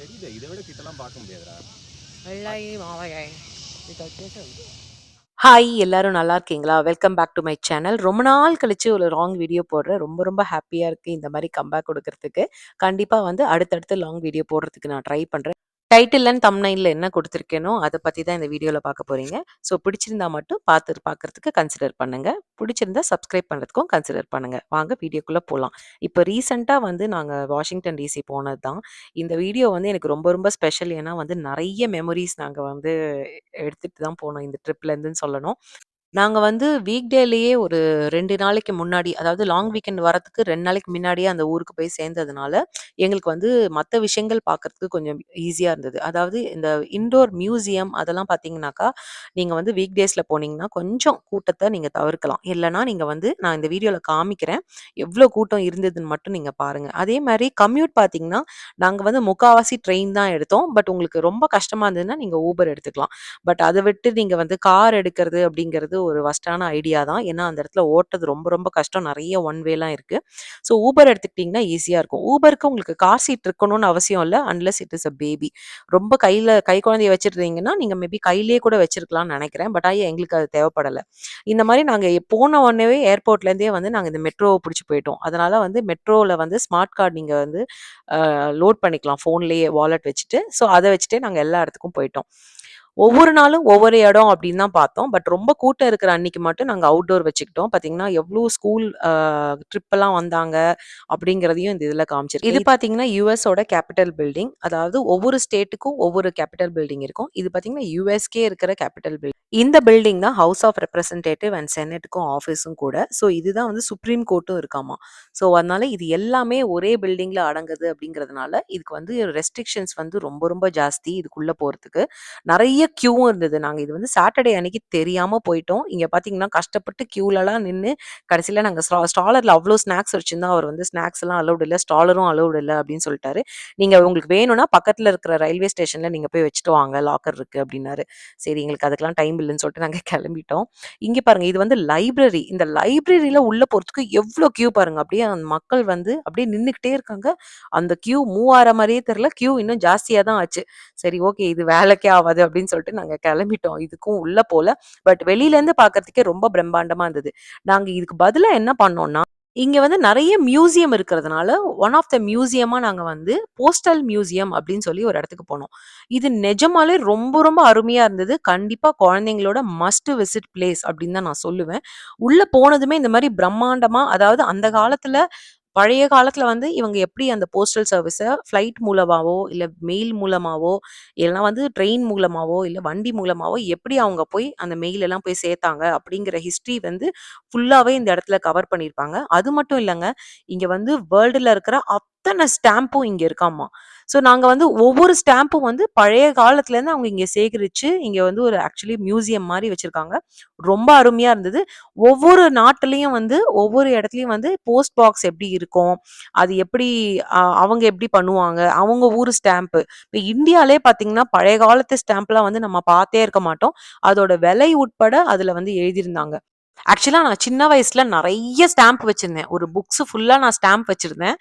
தெரியுது. இதை விட கிட்டலாம் பார்க்க முடியாதுடா. வெள்ளாயி மாவாயை. ஹாய் எல்லாரும் நல்லா இருக்கீங்களா? Welcome back to my channel ரொம்ப நாள் கழிச்சு ஒரு லாங் வீடியோ போடுறேன். ரொம்ப ரொம்ப ஹாப்பியாக இருக்குது இந்த மாதிரி கம்பேக் கொடுக்கறதுக்கு. கண்டிப்பாக வந்து அடுத்தடுத்து லாங் வீடியோ போடுறதுக்கு நான் ட்ரை பண்ணுறேன் டைட்டில் அண்ட் தம்னைல என்ன கொடுத்துருக்கேனோ அதை பற்றி தான் இந்த வீடியோவில் பார்க்க போகிறீங்க ஸோ பிடிச்சிருந்தா மட்டும் பார்த்து பார்க்கறதுக்கு கன்சிடர் பண்ணுங்கள் பிடிச்சிருந்தா சப்ஸ்கிரைப் பண்ணுறதுக்கும் கன்சிடர் பண்ணுங்கள் வாங்க வீடியோக்குள்ளே போகலாம் இப்போ ரீசெண்டாக வந்து நாங்கள் வாஷிங்டன் டிசி போனது தான். இந்த வீடியோ வந்து எனக்கு ரொம்ப ரொம்ப ஸ்பெஷல் ஏன்னா வந்து நிறைய மெமரிஸ் நாங்கள் வந்து எடுத்துகிட்டு தான் போனோம். இந்த ட்ரிப்லேருந்துன்னு சொல்லணும். நாங்க வந்து வீக் டேலயே ஒரு 2 நாளைக்கு முன்னாடி, அதாவது லாங் வீக்கெண்ட் வரதுக்கு 2 நாளைக்கு முன்னாடியே அந்த ஊருக்கு போய் சேர்ந்ததுனால, எங்களுக்கு வந்து மத்த விஷயங்கள் பார்க்கறதுக்கு கொஞ்சம் ஈஸியா இருந்தது. அதாவது இந்த இன்டோர் மியூசியம் அதெல்லாம் பார்த்தீங்கன்னாக்கா, நீங்க வந்து வீக் டேஸ்ல போனீங்கன்னா, கொஞ்சம் கூட்டத்த நீங்க தவிர்க்கலாம். இல்லன்னா நீங்க வந்து நான் இந்த வீடியோல காமிக்கிறேன். எவ்ளோ கூட்டம் இருந்ததுன்னு மட்டும் நீங்க பாருங்க. அதே மாரி கம்யூட் பார்த்தீங்கன்னா, நாங்க வந்து முக்காவாசி ட்ரெயின் தான் எடுத்தோம். பட் உங்களுக்கு ரொம்ப கஷ்டமா இருந்ததுன்னா, நீங்க ஊபர் எடுத்துக்கலாம். பட் அத விட்டு நீங்க வந்து கார் எடுக்கிறது அப்படிங்கிறது ஒரு வொர்ஸ்ட்டான ஐடியா தான். ஏன்னா, அந்த இடத்துல ஓட்டுறது ரொம்ப ரொம்ப கஷ்டம். நிறைய ஒன் வேலாம் இருக்குது ஸோ ஊபர் எடுத்துக்கிட்டிங்கன்னா ஈஸியாக இருக்கும். ஊபருக்கு உங்களுக்கு கார் சீட் இருக்கணும்னு அவசியம் இல்லை unless it is a baby. ரொம்ப கையில் கை குழந்தைய வச்சிருந்தீங்கன்னா, நீங்கள் மேபி கையிலேயே கூட வச்சிருக்கலாம்னு நினைக்கிறேன் பட் ஆகி எங்களுக்கு அது தேவைப்படலை இந்த மாதிரி நாங்கள் போன உடனே ஏர்போர்ட்லேருந்தே வந்து நாங்கள் இந்த மெட்ரோவை பிடிச்சி போயிட்டோம். அதனால் வந்து மெட்ரோவில் வந்து ஸ்மார்ட் கார்டு நீங்கள் வந்து லோட் பண்ணிக்கலாம் ஃபோன்லேயே வாலெட் வச்சுட்டு. ஸோ அதை வச்சுட்டே நாங்கள் எல்லா இடத்துக்கும் போயிட்டோம். ஒவ்வொரு நாளும் ஒவ்வொரு இடம் அப்படின்னு தான் பார்த்தோம். பட் ரொம்ப கூட்டம் இருக்கிற அன்னைக்கு மட்டும் நாங்க அவுட்டோர் வச்சுக்கிட்டோம். பார்த்தீங்கன்னா, எவ்ளோ ஸ்கூல் ட்ரிப்பெல்லாம் வந்தாங்க அப்படிங்கிறதையும் இந்த இதில் காமிச்சிருக்கு. இது பார்த்தீங்கன்னா, யூஎஸோட கேபிட்டல் பில்டிங். அதாவது ஒவ்வொரு ஸ்டேட்டுக்கும் ஒவ்வொரு கேபிட்டல் பில்டிங் இருக்கும். இது பார்த்தீங்கன்னா, யூஎஸ்கே இருக்கிற கேபிட்டல் பில்டிங். இந்த பில்டிங் தான் ஹவுஸ் ஆஃப் ரெப்ரசன்டேட்டிவ் அண்ட் செனட்டுக்கும் ஆஃபீஸும் கூட. ஸோ இதுதான் வந்து சுப்ரீம் கோர்ட்டும் இருக்காமா. ஸோ அதனால இது எல்லாமே ஒரே பில்டிங்கில் அடங்குது அப்படிங்கிறதுனால, இதுக்கு வந்து ரெஸ்ட்ரிக்ஷன்ஸ் வந்து ரொம்ப ரொம்ப ஜாஸ்தி இதுக்குள்ளே போகிறதுக்கு நிறைய க்யூவும் இருந்தது. நாங்கள் இது வந்து சாட்டர்டே அன்னைக்கு தெரியாமல் போயிட்டோம். இங்கே பார்த்தீங்கன்னா, கஷ்டப்பட்டு க்யூலலாம் நின்று கடைசியில் நாங்கள் ஸ்டா ஸ்டாலரில் அவ்வளோ ஸ்நாக்ஸ் வச்சுருந்தா அவர் வந்து ஸ்நாக்ஸ்லாம் அலவுட் இல்லை ஸ்டாலரும் அலவுட் இல்லை அப்படின்னு சொல்லிட்டாரு. நீங்கள் உங்களுக்கு வேணும்னா பக்கத்தில் இருக்கிற ரயில்வே ஸ்டேஷனில் நீங்கள் போய் வச்சுட்டு வாங்க. லாக்கர் இருக்குது அப்படின்னாரு. சரி எங்களுக்கு அதுக்கெல்லாம் டைம் இல்லைன்னு சொல்லிட்டு நாங்க கிளம்பிட்டோம். இங்க பாருங்க இது வந்து லைப்ரரி. இந்த லைப்ரரியில உள்ள போறதுக்கு எவ்ளோ கியூ பாருங்க. அப்படியே அந்த மக்கள் வந்து அப்படியே நின்றுக்கிட்டே இருக்காங்க. அந்த கியூ மூவ் மாதிரியே தெரியல. கியூ இன்னும் ஜாஸ்தியா தான் ஆச்சு. சரி ஓகே இது வேலைக்கே ஆவாது அப்படின்னு சொல்லிட்டு நாங்க கிளம்பிட்டோம். இதுக்கும் உள்ள போல. பட் வெளியிலேருந்து பார்க்கறதுக்கே ரொம்ப பிரம்மாண்டமா இருந்தது. நாங்க இதுக்கு பதிலா என்ன பண்ணோம்னா, இங்கே வந்து நிறைய மியூசியம் இருக்கிறதுனால, ஒன் ஆஃப் த மியூசியமாக நாங்கள் வந்து போஸ்டல் மியூசியம் அப்படின்னு சொல்லி ஒரு இடத்துக்கு போனோம். இது நிஜமாலே ரொம்ப ரொம்ப அருமையாக இருந்தது. கண்டிப்பாக குழந்தைங்களோட மஸ்ட் விசிட் பிளேஸ் அப்படின்னு தான் நான் சொல்லுவேன். உள்ளே போனதுமே இந்த மாதிரி பிரம்மாண்டமாக அதாவது அந்த காலத்தில் பழைய காலத்துல வந்து இவங்க எப்படி அந்த போஸ்டல் சர்வீஸ ஃப்ளைட் மூலமாவோ, இல்ல மெயில் மூலமாவோ, இல்லனா வந்து ட்ரெயின் மூலமாவோ, இல்ல வண்டி மூலமாவோ எப்படி அவங்க போய் அந்த மெயில் எல்லாம் போய் சேர்த்தாங்க அப்படிங்கிற ஹிஸ்டரி வந்து ஃபுல்லாவே இந்த இடத்துல கவர் பண்ணியிருப்பாங்க. அது மட்டும் இல்லங்க. இங்க வந்து வேர்ல்டுல இருக்கிற அத்தன ஸ்டாம்பும் இங்க இருக்காமா. ஸோ நாங்கள் வந்து ஒவ்வொரு ஸ்டாம்பும் வந்து பழைய காலத்துலேருந்து அவங்க இங்கே சேகரித்து இங்கே வந்து ஒரு ஆக்சுவலி மியூசியம் மாதிரி வச்சுருக்காங்க ரொம்ப அருமையாக இருந்தது. ஒவ்வொரு நாட்டிலையும் வந்து ஒவ்வொரு இடத்துலையும் வந்து போஸ்ட் பாக்ஸ் எப்படி இருக்கும்? அது எப்படி அவங்க எப்படி பண்ணுவாங்க? அவங்க ஊர் ஸ்டாம்ப்பு இப்போ இந்தியாலே பார்த்தீங்கன்னா, பழைய காலத்து ஸ்டாம்ப்லாம் வந்து நம்ம பார்த்தே இருக்க மாட்டோம். அதோட விலை உட்பட அதில் வந்து எழுதியிருந்தாங்க. ஆக்சுவலாக நான் சின்ன வயசில் நிறைய ஸ்டாம்ப் வச்சுருந்தேன் ஒரு புக்ஸ் ஃபுல்லாக நான் ஸ்டாம்ப் வச்சுருந்தேன்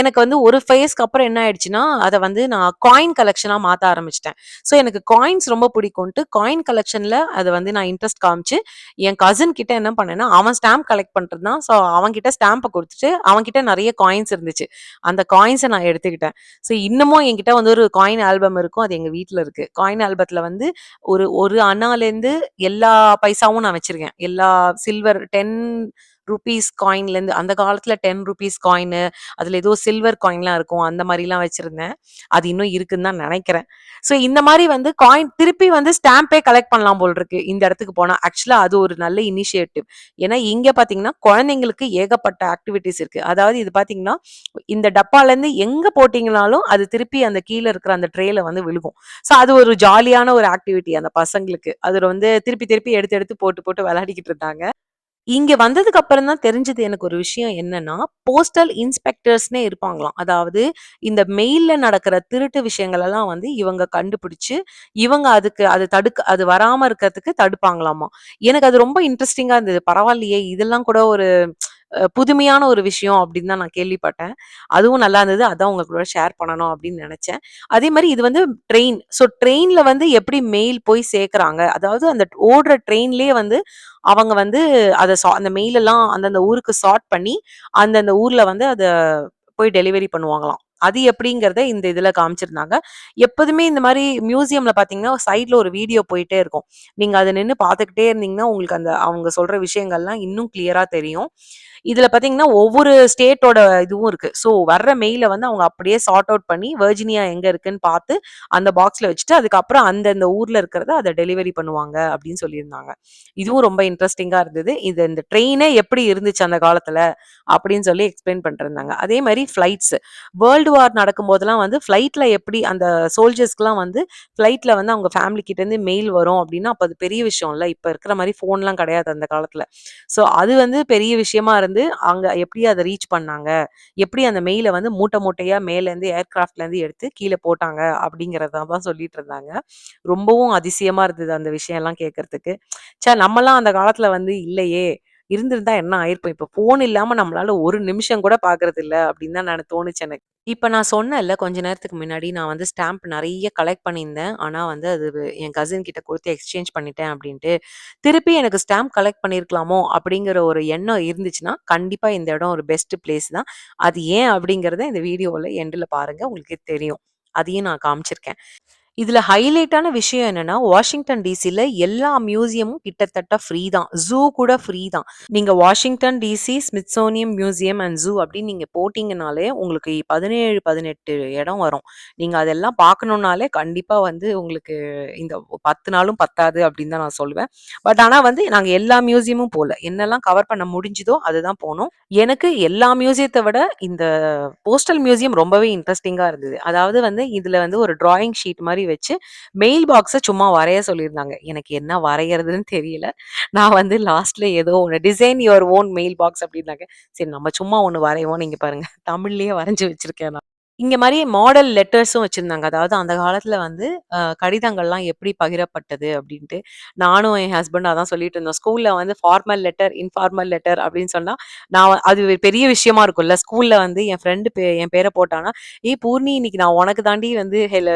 எனக்கு வந்து ஒரு ஃபேஸ்க்கு அப்புறம் என்ன ஆயிடுச்சுன்னா, அதை வந்து நான் காயின் கலெக்ஷனாக மாற்ற ஆரம்பிச்சிட்டேன் ஸோ எனக்கு காயின்ஸ் ரொம்ப பிடிக்கும்ட்டு காயின் கலெக்ஷனில் அதை வந்து நான் இன்ட்ரெஸ்ட் காமிச்சு, என் கசின் கிட்ட என்ன பண்ணேன்னா, அவன் ஸ்டாம்ப் கலெக்ட் பண்றதுதான். ஸோ அவன்கிட்ட ஸ்டாம்பை கொடுத்துட்டு அவன்கிட்ட நிறைய காயின்ஸ் இருந்துச்சு. அந்த காயின்ஸை நான் எடுத்துக்கிட்டேன். ஸோ இன்னமும் என்கிட்ட வந்து ஒரு காயின் ஆல்பம் இருக்கும். அது எங்கள் வீட்டில் இருக்குது காயின் ஆல்பத்தில் வந்து ஒரு ஒரு அண்ணாலேருந்து எல்லா பைசாவும் நான் வச்சிருக்கேன். எல்லா சில்வர் 10 ருபீஸ் காயின்லேருந்து அந்த காலத்துல 10 ரூப்பீஸ் காயினு, அதில் ஏதோ சில்வர் காயின்லாம் இருக்கும். அந்த மாதிரிலாம் வச்சுருந்தேன் அது இன்னும் இருக்குன்னு தான் நினைக்கிறேன் ஸோ இந்த மாதிரி வந்து காயின் திருப்பி வந்து ஸ்டாம்பே கலெக்ட் பண்ணலாம் போல் இருக்கு. இந்த இடத்துக்கு போனால் ஆக்சுவலாக அது ஒரு நல்ல இனிஷியேட்டிவ். ஏன்னா இங்கே பார்த்தீங்கன்னா, குழந்தைங்களுக்கு ஏகப்பட்ட ஆக்டிவிட்டிஸ் இருக்கு. அதாவது இது பார்த்தீங்கன்னா, இந்த டப்பாலேருந்து எங்கே போட்டிங்கனாலும் அது திருப்பி அந்த கீழே இருக்கிற அந்த ட்ரேல வந்து விழுகும். ஸோ அது ஒரு ஜாலியான ஒரு ஆக்டிவிட்டி அந்த பசங்களுக்கு. அதில் வந்து திருப்பி திருப்பி எடுத்து எடுத்து போட்டு போட்டு விளையாடிக்கிட்டு இருந்தாங்க. இங்க வந்ததுக்கு அப்புறம் தான் தெரிஞ்சது எனக்கு ஒரு விஷயம் என்னன்னா, போஸ்டல் இன்ஸ்பெக்டர்ஸ்னே இருப்பாங்களாம். அதாவது இந்த மெயில்ல நடக்கிற திருட்டு விஷயங்கள் எல்லாம் வந்து இவங்க கண்டுபிடிச்சு, இவங்க அதுக்கு அது தடுக்க அது வராம இருக்கிறதுக்கு தடுப்பாங்களாமா. எனக்கு அது ரொம்ப இன்ட்ரெஸ்டிங்கா இருந்தது. பரவாயில்லையே! இதெல்லாம் கூட ஒரு புதுமையான ஒரு விஷயம் அப்படின்னு தான் நான் கேள்விப்பட்டேன். அதுவும் நல்லா இருந்தது. அதான் உங்களுக்கு ஷேர் பண்ணணும் அப்படின்னு நினைச்சேன் அதே மாதிரி இது வந்து ட்ரெயின். ஸோ ட்ரெயின்ல வந்து எப்படி மெயில் போய் சேர்க்குறாங்க? அதாவது அந்த ஓடுற ட்ரெயின்லயே வந்து அவங்க வந்து அதை சா அந்த மெயில் எல்லாம் அந்தந்த ஊருக்கு சார்ட் பண்ணி, அந்தந்த ஊர்ல வந்து அதை போய் டெலிவரி பண்ணுவாங்களாம். அது எப்படிங்கிறத இந்த இதுல காமிச்சிருந்தாங்க. எப்போதுமே இந்த மாதிரி மியூசியம்ல பார்த்தீங்கன்னா, சைட்ல ஒரு வீடியோ போயிட்டே இருக்கும். நீங்க அதை நின்று பார்த்துக்கிட்டே இருந்தீங்கன்னா, உங்களுக்கு அந்த அவங்க சொல்ற விஷயங்கள்லாம் இன்னும் கிளியரா தெரியும். இதுல பார்த்தீங்கன்னா, ஒவ்வொரு ஸ்டேட்டோட இதுவும் இருக்கு. ஸோ வர்ற மெயில வந்து அவங்க அப்படியே சார்ட் அவுட் பண்ணி, வெர்ஜினியா எங்க இருக்குன்னு பார்த்து, அந்த பாக்ஸ்ல வச்சுட்டு, அதுக்கப்புறம் அந்தந்த ஊர்ல இருக்கிறத அதை டெலிவரி பண்ணுவாங்க அப்படின்னு சொல்லியிருந்தாங்க. இதுவும் ரொம்ப இன்ட்ரெஸ்டிங்கா இருந்தது. இது இந்த ட்ரெயினே எப்படி இருந்துச்சு அந்த காலத்துல, அப்படின்னு சொல்லி எக்ஸ்பிளைன் பண்ணிருந்தாங்க அதே மாதிரி ஃப்ளைட்ஸ். வேர்ல்டு வார் நடக்கும்போதெல்லாம் வந்து ஃப்ளைட்ல எப்படி அந்த சோல்ஜர்ஸ்க்குலாம் வந்து ஃப்ளைட்ல வந்து அவங்க ஃபேமிலி கிட்டேருந்து மெயில் வரும் அப்படின்னா, அப்போ அது பெரிய விஷயம் இல்ல. இப்போ இருக்கிற மாதிரி ஃபோன்லாம் கிடையாது அந்த காலத்துல. ஸோ அது வந்து பெரிய விஷயமா இருந்து, வந்து அங்க எப்படி அதை ரீச் பண்ணாங்க? எப்படி அந்த மெயில வந்து மூட்டை மூட்டையா மேலேருந்து ஏர்கிராஃப்ட்லேருந்து எடுத்து கீழே போட்டாங்க? அப்படிங்கிறத தான் சொல்லிட்டு இருந்தாங்க. ரொம்பவும் அதிசயமா இருந்தது அந்த விஷயம்லாம் கேட்கறதுக்கு. ச்சே! நம்மலாம் அந்த காலத்துல வந்து இல்லையே! இருந்திருந்தா என்ன ஆயிருப்போம் இப்போ ஃபோன் இல்லாம நம்மளால ஒரு நிமிஷம் கூட பார்க்கறதில்ல அப்படின்னு தான் நான் தோணுச்சு எனக்கு. இப்போ நான் சொன்னேன்ல கொஞ்ச நேரத்துக்கு முன்னாடி நான் வந்து ஸ்டாம்ப் நிறைய கலெக்ட் பண்ணியிருந்தேன். ஆனால் வந்து அது என் கசின் கிட்ட கொடுத்து எக்ஸ்சேஞ்ச் பண்ணிட்டேன் அப்படின்ட்டு. திருப்பி எனக்கு ஸ்டாம்ப் கலெக்ட் பண்ணியிருக்கலாமோ! அப்படிங்கிற ஒரு எண்ணம் இருந்துச்சுன்னா, கண்டிப்பாக இந்த இடம் ஒரு பெஸ்ட் பிளேஸ் தான். அது ஏன் அப்படிங்கிறத இந்த வீடியோவில் எண்டில் பாருங்க. உங்களுக்கு தெரியும். அதையும் நான் காமிச்சிருக்கேன். இதுல ஹைலைட்டான விஷயம் என்னன்னா, வாஷிங்டன் டிசில எல்லா மியூசியமும் கிட்டத்தட்ட ஃப்ரீ தான். ஜூ கூட ஃப்ரீ தான். நீங்க Washington DC Smithsonian museum and zoo அப்படின்னு நீங்க போட்டீங்கனாலே, உங்களுக்கு 17, 18 இடம் வரும். நீங்க அதெல்லாம் பார்க்கணுன்னாலே கண்டிப்பா வந்து உங்களுக்கு இந்த 10 நாளும் பத்தாது அப்படின்னு தான் நான் சொல்லுவேன். பட் ஆனா வந்து நாங்க எல்லா மியூசியமும் போல. என்னெல்லாம் கவர் பண்ண முடிஞ்சுதோ அதுதான் போனோம். எனக்கு எல்லா மியூசியத்தை விட இந்த போஸ்டல் மியூசியம் ரொம்பவே இன்ட்ரெஸ்டிங்காக இருந்தது. அதாவது வந்து இதுல வந்து ஒரு டிராயிங் ஷீட் மாதிரி மாதிரி வச்சு, மெயில் பாக்ஸ சும்மா வரைய சொல்லியிருந்தாங்க. எனக்கு என்ன வரைகிறதுன்னு தெரியல. நான் வந்து லாஸ்ட்ல ஏதோ ஒன்று design your own mail box அப்படின்னாங்க. சரி நம்ம சும்மா ஒன்று வரைவோம். நீங்க பாருங்க. தமிழ்லயே வரைஞ்சு வச்சிருக்கேன் நான். இங்க மாதிரி மாடல் லெட்டர்ஸும் வச்சிருந்தாங்க. அதாவது அந்த காலத்துல வந்து அ கடிதங்கள்லாம் எப்படி பகிரப்பட்டது அப்படின்ட்டு. நானும் என் ஹஸ்பண்டும் அதான் சொல்லிட்டு இருந்தோம். ஸ்கூல்ல வந்து ஃபார்மல் லெட்டர், இன்ஃபார்மல் லெட்டர் அப்படின்னு சொன்னா, நான் அது பெரிய விஷயமா இருக்கும்ல. ஸ்கூல்ல வந்து என் ஃப்ரெண்டு பே என் பேர போட்டான்னா, "ஏய் பூர்ணி இன்னைக்கு நான் உனக்கு தாண்டி வந்து ஹெல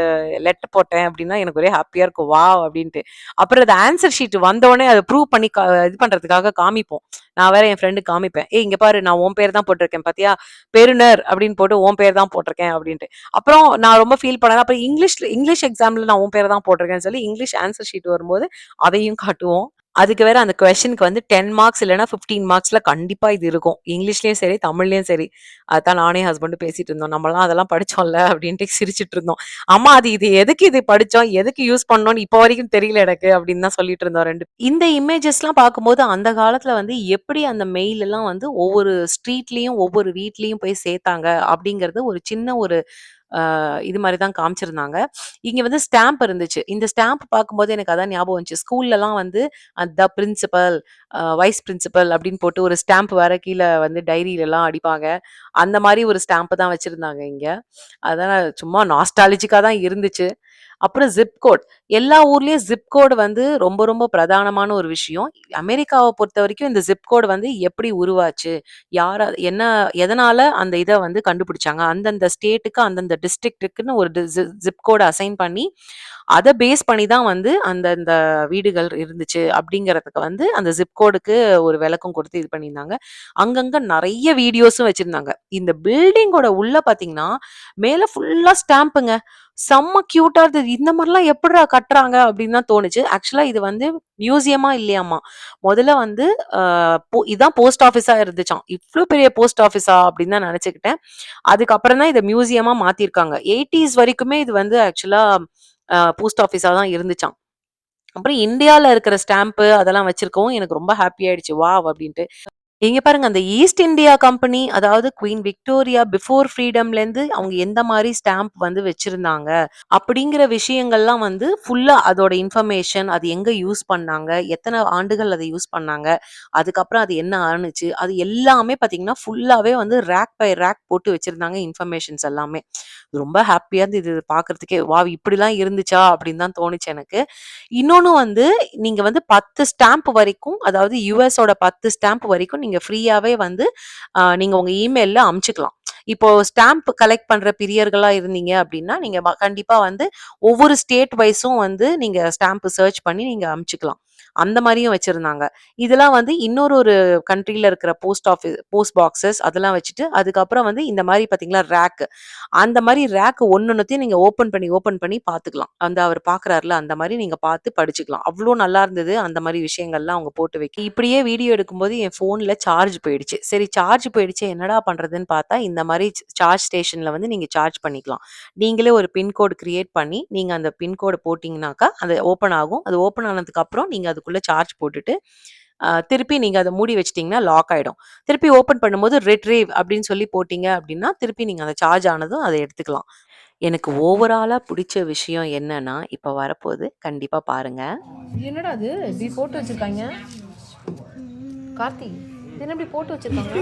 லெட்டர் போட்டேன்" அப்படின்னா எனக்கு ஒரே ஹாப்பியா இருக்கும். வாவ்! அப்படின்ட்டு. அப்புறம் அது ஆன்சர் ஷீட் வந்தோனே அத ப்ரூவ் பண்ணி க இது பண்றதுக்காக காமிப்போம். நான் வேற என் ஃப்ரெண்டுக்கு காமிப்பேன். "ஏய் இங்க பாரு நான் உன் பேர் தான் போட்டிருக்கேன் பாத்தியா? பெறுநர் அப்படின்னு போட்டு உன் பேர் தான் போட்டிருக்கேன்" அப்படின்ட்டு. அப்புறம் நான் ரொம்ப ஃபீல் பண்ணேன். அப்புறம் இங்கிலீஷ் இங்கிலீஷ் எக்ஸாம்ல நான் உன் பேரை தான் போட்டிருக்கேன்னு சொல்லி இங்கிலீஷ் ஆன்சர் ஷீட் வரும்போது அதையும் காட்டுவோம். அதுக்கு வேற அந்த கொஷனுக்கு வந்து 10 மார்க்ஸ் இல்லைனா ஃபிஃப்டீன் மார்க்ஸ்ல கண்டிப்பா இது இருக்கும். இங்கிலீஷ்லயும் சரி, தமிழ்லயும் சரி. அதான் நானே ஹஸ்பண்டும் பேசிட்டு இருந்தோம். நம்மளாம் அதெல்லாம் படிச்சோம்ல அப்படின்ட்டு சிரிச்சிட்டு இருந்தோம். அம்மா அது இது எதுக்கு இது படிச்சோம்? எதுக்கு யூஸ் பண்ணோம்னு இப்போ வரைக்கும் தெரியல எனக்கு அப்படின்னு தான் சொல்லிட்டு இருந்தோம் ரெண்டு இந்த இமேஜஸ்லாம் பார்க்கும்போது அந்த காலத்துல வந்து எப்படி அந்த மெயில் எல்லாம் வந்து ஒவ்வொரு ஸ்ட்ரீட்லயும், ஒவ்வொரு வீட்லயும் போய் சேர்த்தாங்க அப்படிங்கிறது ஒரு சின்ன ஒரு இது மாதிரி தான் காமிச்சிருந்தாங்க. இங்க வந்து ஸ்டாம்ப் இருந்துச்சு. இந்த ஸ்டாம்ப் பார்க்கும்போது எனக்கு அதான் ஞாபகம் வந்துச்சு. ஸ்கூல்லலாம் வந்து த பிரின்சிபல், வைஸ் பிரின்சிபல் அப்படின்னு போட்டு ஒரு ஸ்டாம்ப் வேற கீழே வந்து டைரியிலலாம் அடிப்பாங்க. அந்த மாதிரி ஒரு ஸ்டாம்ப் தான் வச்சிருந்தாங்க இங்க. அதான் சும்மா நாஸ்டாலஜிக்காக தான் இருந்துச்சு. அப்புறம் ஜிப்கோட் எல்லா ஊர்லேயும் ஜிப்கோடு வந்து ரொம்ப ரொம்ப பிரதானமான ஒரு விஷயம். அமெரிக்காவை பொறுத்த வரைக்கும் இந்த ஜிப் கோடு வந்து எப்படி உருவாச்சு? யார என்ன எதனால அந்த இதை வந்து கண்டுபிடிச்சாங்க? அந்தந்த ஸ்டேட்டுக்கு, அந்தந்த டிஸ்ட்ரிக்ட்டுக்குன்னு ஒரு ஜிப்கோடு அசைன் பண்ணி, அதை பேஸ் பண்ணி தான் வந்து அந்தந்த வீடுகள் இருந்துச்சு அப்படிங்கிறதுக்கு வந்து அந்த ஜிப் கோடுக்கு ஒரு விளக்கம் கொடுத்து இது பண்ணியிருந்தாங்க. அங்கங்கே நிறைய வீடியோஸும் வச்சுருந்தாங்க இந்த பில்டிங்கோட உள்ள பார்த்தீங்கன்னா, மேலே ஃபுல்லாக ஸ்டாம்புங்க. செம்ம கியூட்டா இருந்தது. இந்த மாதிரிலாம் எப்படிடா கட்டுறாங்க அப்படின்னு தான் தோணுச்சு. ஆக்சுவலா இது வந்து மியூசியமா இல்லையாமா. முதல்ல வந்து இதான் போஸ்ட் ஆஃபீஸா இருந்துச்சாம். இவ்வளோ பெரிய போஸ்ட் ஆஃபீஸா அப்படின்னு தான் நினைச்சுக்கிட்டேன் அதுக்கப்புறம் தான் இதை மியூசியமா மாத்திருக்காங்க எயிட்டிஸ் வரைக்குமே இது வந்து ஆக்சுவலா போஸ்ட் ஆஃபீஸா தான் இருந்துச்சாம். அப்புறம் இந்தியால இருக்கிற ஸ்டாம்ப்பு அதெல்லாம் வச்சிருக்கவும் எனக்கு ரொம்ப ஹாப்பி ஆயிடுச்சு. வாவ்! அப்படின்ட்டு. இங்க பாருங்க அந்த ஈஸ்ட் இந்தியா கம்பெனி அதாவது குவீன் விக்டோரியா பிஃபோர் ஃப்ரீடம்லேருந்து அவங்க எந்த மாதிரி ஸ்டாம்ப் வந்து வச்சிருந்தாங்க. அப்படிங்கிற விஷயங்கள்லாம் வந்து ஃபுல்லா அதோட இன்ஃபர்மேஷன் அது எங்க யூஸ் பண்ணாங்க? எத்தனை ஆண்டுகள் அதை யூஸ் பண்ணாங்க? அதுக்கப்புறம் அது என்ன ஆனுச்சு? அது எல்லாமே பார்த்தீங்கன்னா, ஃபுல்லாவே வந்து ரேக் பை ரேக் போட்டு வச்சிருந்தாங்க இன்ஃபர்மேஷன்ஸ் எல்லாமே. ரொம்ப ஹாப்பியா இருந்து இது பார்க்கறதுக்கே. வா இப்படிலாம் இருந்துச்சா? அப்படின்னு தான் தோணுச்சு எனக்கு. இன்னொன்னு வந்து நீங்க வந்து 10 ஸ்டாம்ப் வரைக்கும் அதாவது யூஎஸோட பத்து ஸ்டாம்ப் வரைக்கும் நீங்க ஃப்ரீயாகவே ஃப்ரீயாவே வந்து நீங்கள் நீங்க உங்க இமெயில்ல இப்போ ஸ்டாம்ப் கலெக்ட் பண்ற பிரியர்களா இருந்தீங்க அப்படின்னா, நீங்க கண்டிப்பா வந்து ஒவ்வொரு ஸ்டேட் வைஸும் வந்து நீங்க ஸ்டாம்ப் சர்ச் பண்ணி நீங்க அமுச்சுக்கலாம். அந்த மாதிரியும் வச்சிருந்தாங்க. இதெல்லாம் வந்து இன்னொரு ஒரு கண்ட்ரியில் இருக்கிற போஸ்ட் ஆஃபீஸ் போஸ்ட் பாக்ஸஸ் அதெல்லாம் வச்சுட்டு, அதுக்கப்புறம் வந்து இந்த மாதிரி பார்த்தீங்களா ரேக்கு அந்த மாதிரி ரேக் ஒண்ணொண்ணுத்தையும் நீங்க ஓப்பன் பண்ணி, ஓப்பன் பண்ணி பார்த்துக்கலாம். அந்த அவர் பார்க்குறாருல அந்த மாதிரி நீங்க பார்த்து படிச்சுக்கலாம். அவ்வளோ நல்லா இருந்தது. அந்த மாதிரி விஷயங்கள்லாம் அவங்க போட்டு வைக்க. இப்படியே வீடியோ எடுக்கும்போது என் ஃபோனில் சார்ஜ் போயிடுச்சு. சரி சார்ஜ் போயிடுச்சு என்னடா பண்றதுன்னு பார்த்தா, இந்த மாதிரி சார்ஜ் ஸ்டேஷன்ல வந்து நீங்க சார்ஜ் பண்ணிக்கலாம். நீங்களே ஒரு பின்கோடு கிரியேட் பண்ணி, நீங்க அந்த பின்கோடு போட்டிங்கனாக்கா அது ஓப்பன் ஆகும். அது ஓப்பன் ஆனதுக்கப்புறம் நீங்க அதுக்குள்ள சார்ஜ் போட்டுட்டு, திருப்பி நீங்க அத மூடி வச்சுட்டீங்கன்னா லாக் ஆயிடும். திருப்பி ஓப்பன் பண்ணும்போது ரிட்ரீவ் அப்படின்னு சொல்லி போட்டீங்க அப்படின்னா, திருப்பி நீங்க அந்த சார்ஜ் ஆனதும் அத எடுத்துக்கலாம். எனக்கு ஓவராலா புடிச்ச விஷயம் என்னன்னா, இப்ப வரப்போது. கண்டிப்பா பாருங்க. என்னடா அது இப்படி போட்டு வச்சிருக்காங்க கார்த்தி என்ன இப்படி போட்டு வச்சிருக்காங்க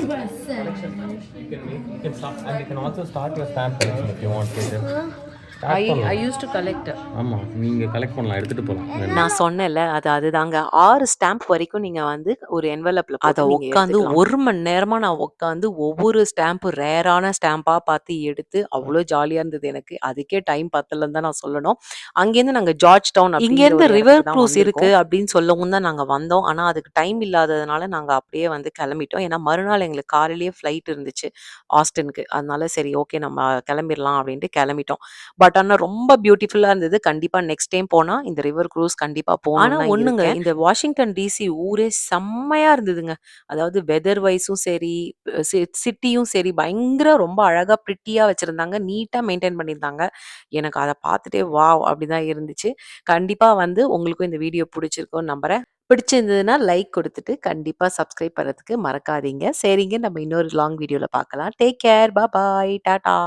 I I use to collect ஆமாம் நீங்கள் கலெக்ட் பண்ணலாம் எடுத்துகிட்டு போகலாம் நான் சொன்னேன்ல, அது அதுதாங்க. 6 ஸ்டாம்ப் வரைக்கும் நீங்க வந்து ஒரு என்வலப்ல அத போட்டு நீங்க உட்காந்து. 1 மணி நேரமா நான் உட்காந்து ஒவ்வொரு ஸ்டாம்ப் ரேரான ஸ்டாம்பா பார்த்து எடுத்து அவ்ளோ ஜாலியா இருந்தது எனக்கு. அதுக்கே டைம் பத்தலன்னு தான் நான் சொல்லணும். அங்கேருந்து நாங்க ஜார்ஜ் டவுன் இங்கேருந்து ரிவர் க்ரூஸ் இருக்கு அப்படின்னு சொல்லவும் தான் நாங்க வந்தோம். ஆனா அதுக்கு டைம் இல்லாததுனால நாங்க அப்படியே வந்து கிளம்பிட்டோம். ஏன்னா மறுநாள் எங்களுக்கு காலையிலேயே ஃப்ளைட் இருந்துச்சு ஆஸ்டினுக்கு. அதனால சரி ஓகே நம்ம கிளம்பிடலாம் அப்படின்ட்டு கிளம்பிட்டோம். பட் ஆனா ரொம்ப பியூட்டிஃபுல்லா இருந்தது. கண்டிப்பா நெக்ஸ்ட் டைம் போனா இந்த ரிவர் க்ரூஸ் கண்டிப்பா போகணும்னு ஆனா தான் ஒண்ணுங்க இருக்கேன். இந்த வாஷிங்டன் டிசி ஊரே செம்மையா இருந்ததுங்க. அதாவது வெதர் வைஸும் சரி, சி சிட்டியும் சரி பயங்கர ரொம்ப அழகா பிரிட்டியா வச்சிருந்தாங்க. நீட்டா மெயின்டெயின் பண்ணியிருந்தாங்க. எனக்கு அத பார்த்துட்டே வாவ்! அப்படிதான் இருந்துச்சு. கண்டிப்பா வந்து உங்களுக்கும் இந்த வீடியோ புடிச்சிருக்கும்னு நம்புறேன். பிடிச்சிருந்ததுன்னா லைக் குடுத்துட்டு கண்டிப்பா சப்ஸ்கிரைப் பண்றதுக்கு மறக்காதீங்க. சரிங்க நம்ம இன்னொரு லாங் வீடியோல பார்க்கலாம். Take care. Bye bye. Tata.